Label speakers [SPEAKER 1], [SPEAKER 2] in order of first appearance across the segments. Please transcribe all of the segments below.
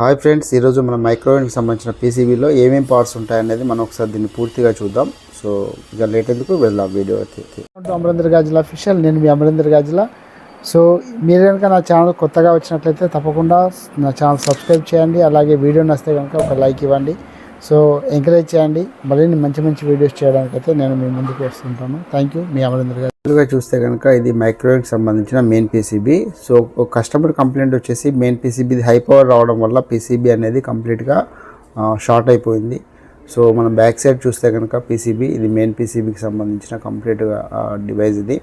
[SPEAKER 1] Hi friends ఈరోజు మన మైక్రోవేవ్కి సంబంధించిన పీసీబీలో ఏమేమి పార్ట్స్ ఉంటాయనేది మనం ఒకసారి దీన్ని పూర్తిగా చూద్దాం. సో ఇక లేట్ ఎందుకు? వెళ్దాం అయితే
[SPEAKER 2] అమరేంద్ర గాజుల అఫీషియల్ నేను మీ అమరేంద్ర గాజుల సో మీరు కనుక నా ఛానల్ కొత్తగా వచ్చినట్లయితే తప్పకుండా నా ఛానల్ సబ్స్క్రైబ్ చేయండి అలాగే వీడియో నచ్చితే కనుక ఒక లైక్ ఇవ్వండి. సో ఎంకరేజ్ చేయండి. మరిన్ని మంచి మంచి వీడియోస్ చేయడానికి అయితే నేను మీ ముందుకు వస్తుంటాను. థ్యాంక్ యూ మీ అమరేంద్ర గారు
[SPEAKER 1] ముందుగా చూస్తే కనుక ఇది మైక్రోవేవ్కి సంబంధించిన main PCB. So customer complaint వచ్చేసి మెయిన్ పీసీబీ హై పవర్ రావడం వల్ల పీసీబీ అనేది కంప్లీట్గా షార్ట్ అయిపోయింది. సో మనం బ్యాక్ సైడ్ చూస్తే కనుక పీసీబీ ఇది మెయిన్ పీసీబీకి సంబంధించిన కంప్లీట్గా డివైస్ ఇది.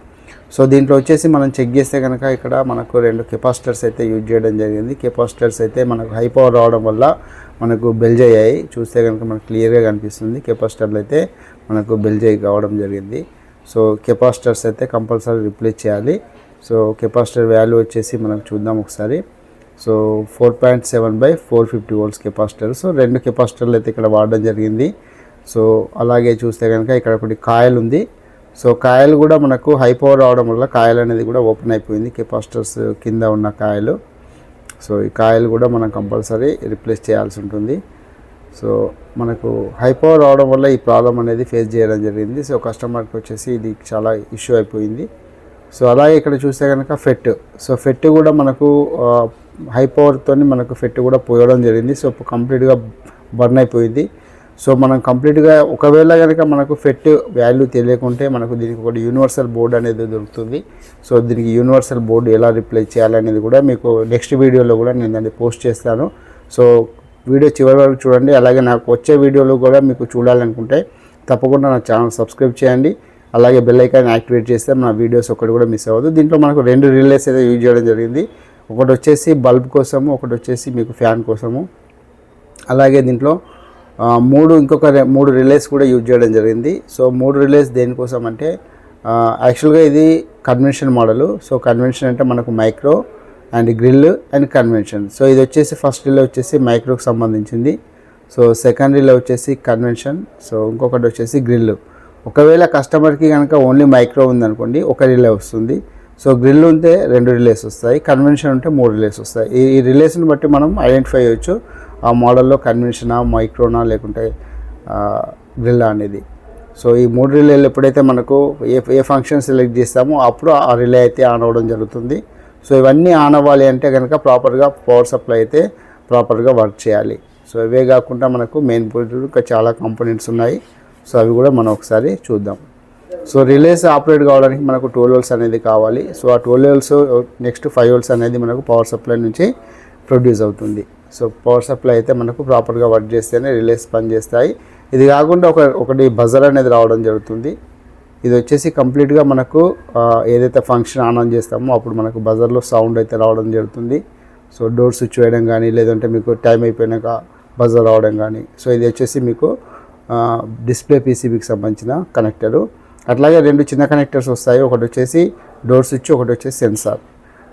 [SPEAKER 1] సో దీంట్లో వచ్చేసి మనం చెక్ చేస్తే కనుక ఇక్కడ మనకు రెండు కెపాసిటర్స్ అయితే యూజ్ చేయడం జరిగింది. కెపాసిటర్స్ అయితే మనకు హై పవర్ రావడం వల్ల మనకు బెల్జ్ అయ్యాయి. చూస్తే కనుక మనకు క్లియర్గా కనిపిస్తుంది. కెపాసిటర్లు అయితే మనకు బెల్జ్ అయ్యి కావడం జరిగింది. సో కెపాసిటర్స్ అయితే కంపల్సరీ రిప్లేస్ చేయాలి. సో కెపాసిటర్ వాల్యూ వచ్చేసి మనం చూద్దాం ఒకసారి. So four point seven by four fifty volts capacitor. So రెండు కెపాసిటర్లు అయితే ఇక్కడ వాడడం జరిగింది. సో అలాగే చూస్తే కనుక ఇక్కడ ఒకటి కాయలు ఉంది. సో కాయలు కూడా మనకు హై పవర్ రావడం వల్ల కాయలు అనేది కూడా ఓపెన్ అయిపోయింది కెపాసిటర్స్ కింద ఉన్న కాయలు. సో ఈ కాయలు కూడా మనం కంపల్సరీ రిప్లేస్ చేయాల్సి ఉంటుంది. సో మనకు హై పవర్ రావడం వల్ల ఈ ప్రాబ్లం అనేది ఫేస్ చేయడం జరిగింది. సో కస్టమర్కి వచ్చేసి ఇది చాలా ఇష్యూ అయిపోయింది. సో అలాగే ఇక్కడ చూస్తే కనుక ఫెట్. సో ఫెట్ కూడా మనకు హై పవర్తో మనకు ఫెట్ కూడా పోయడం జరిగింది. సో కంప్లీట్గా బర్న్ అయిపోయింది. సో మనం కంప్లీట్గా ఒకవేళ కనుక మనకు ఫెట్ వాల్యూ తెలియకుంటే మనకు దీనికి ఒకటి యూనివర్సల్ బోర్డ్ అనేది దొరుకుతుంది. సో దీనికి యూనివర్సల్ బోర్డు ఎలా రిప్లై చేయాలనేది కూడా మీకు నెక్స్ట్ వీడియోలో కూడా నేను దాన్ని పోస్ట్ చేస్తాను. సో వీడియో చివరి వరకు చూడండి. అలాగే నాకు వచ్చే వీడియోలు కూడా మీకు చూడాలనుకుంటే తప్పకుండా నా ఛానల్ సబ్స్క్రైబ్ చేయండి. అలాగే బెల్ ఐకాన్ యాక్టివేట్ చేస్తే నా వీడియోస్ ఒకటి కూడా మిస్ అవ్వదు. దీంట్లో మనకు రెండు రిలేస్ అయితే యూజ్ చేయడం జరిగింది. ఒకటి వచ్చేసి బల్బ్ కోసము ఒకటి వచ్చేసి మీకు ఫ్యాన్ కోసము. అలాగే దీంట్లో మూడు ఇంకొక మూడు రిలేస్ కూడా యూజ్ చేయడం జరిగింది. సో మూడు రిలేస్ దేనికోసం అంటే యాక్చువల్గా ఇది కన్వెన్షన్ మోడలు. సో కన్వెన్షన్ అంటే మనకు micro and grill and convection. So ఇది వచ్చేసి ఫస్ట్ రిలే వచ్చేసి మైక్రోకి సంబంధించింది. సో సెకండ్ రీలో వచ్చేసి కన్వెన్షన్. సో ఇంకొకటి వచ్చేసి గ్రిల్. ఒకవేళ కస్టమర్కి కనుక ఓన్లీ మైక్రో ఉందనుకోండి ఒక రిలే వస్తుంది. సో గ్రిల్ ఉంటే రెండు రిలేస్ వస్తాయి కన్వెన్షన్ ఉంటే మూడు రిలేస్ వస్తాయి. ఈ ఈ రిలేస్ని బట్టి మనం ఐడెంటిఫై చేయొచ్చు ఆ మోడల్లో కన్వెన్షనా మైక్రోనా లేకుంటే గ్రిల్లా అనేది. సో ఈ మూడు రిలేలు ఎప్పుడైతే మనకు ఏ ఏ ఫంక్షన్ సెలెక్ట్ చేస్తామో అప్పుడు ఆ రిలే అయితే ఆన్ అవ్వడం జరుగుతుంది. సో ఇవన్నీ ఆన్ అవ్వాలి అంటే కనుక ప్రాపర్గా పవర్ సప్లై అయితే ప్రాపర్గా వర్క్ చేయాలి. సో ఇవే కాకుండా మనకు మెయిన్ బోర్డు ఇంకా చాలా కంపోనెంట్స్ ఉన్నాయి. సో అవి కూడా మనం ఒకసారి చూద్దాం. సో రిలేస్ ఆపరేట్ కావడానికి మనకు ట్వెల్వ్ వోల్ట్స్ అనేది కావాలి. సో ఆ twelve volts next five volts అనేది మనకు పవర్ సప్లై నుంచి ప్రొడ్యూస్ అవుతుంది. సో పవర్ సప్లై అయితే మనకు ప్రాపర్గా వర్క్ చేస్తేనే రిలేస్ పనిచేస్తాయి. ఇది కాకుండా ఒక ఒకటి బజర్ అనేది రావడం జరుగుతుంది. ఇది వచ్చేసి కంప్లీట్గా మనకు ఏదైతే ఫంక్షన్ ఆన్ ఆన్ చేస్తామో అప్పుడు మనకు బజర్లో సౌండ్ అయితే రావడం జరుగుతుంది. సో డోర్ స్విచ్ వేయడం కానీ లేదంటే మీకు టైం అయిపోయినాక బజర్ రావడం కానీ సో ఇది వచ్చేసి మీకు డిస్ప్లే పీసీబీకి సంబంధించిన కనెక్టరు. అట్లాగే రెండు చిన్న కనెక్టర్స్ వస్తాయి. ఒకటి వచ్చేసి డోర్ స్విచ్ ఒకటి వచ్చేసి సెన్సార్.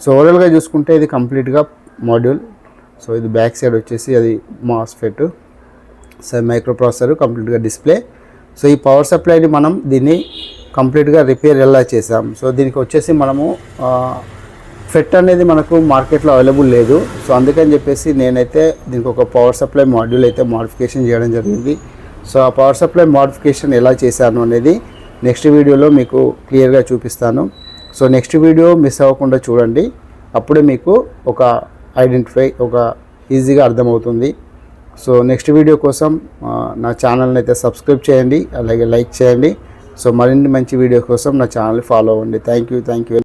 [SPEAKER 1] సో ఓవరాల్గా చూసుకుంటే ఇది కంప్లీట్గా మాడ్యూల్. సో ఇది బ్యాక్ సైడ్ వచ్చేసి అది మాస్ఫెట్ సో మైక్రో ప్రాసెసర్ కంప్లీట్గా డిస్ప్లే. సో ఈ పవర్ సప్లైని మనం దీన్ని కంప్లీట్గా రిపేర్ ఎలా చేసాం సో దీనికి వచ్చేసి మనము ఫెట్ అనేది మనకు మార్కెట్లో అవైలబుల్ లేదు. సో అందుకని చెప్పేసి నేనైతే దీనికి ఒక పవర్ సప్లై మాడ్యూల్ అయితే మాడిఫికేషన్ చేయడం జరిగింది. సో ఆ పవర్ సప్లై మాడిఫికేషన్ ఎలా చేశాను అనేది నెక్స్ట్ వీడియోలో మీకు క్లియర్గా చూపిస్తాను. సో నెక్స్ట్ వీడియో మిస్ అవ్వకుండా చూడండి. అప్పుడే మీకు ఒక ఐడెంటిఫై ఒక ఈజీగా అర్థమవుతుంది. సో నెక్స్ట్ వీడియో కోసం నా ఛానల్ని అయితే సబ్స్క్రైబ్ చేయండి. అలాగే లైక్ చేయండి. సో మరిన్ని మంచి వీడియో కోసం నా ఛానల్ ఫాలో అవ్వండి. Thank you thank you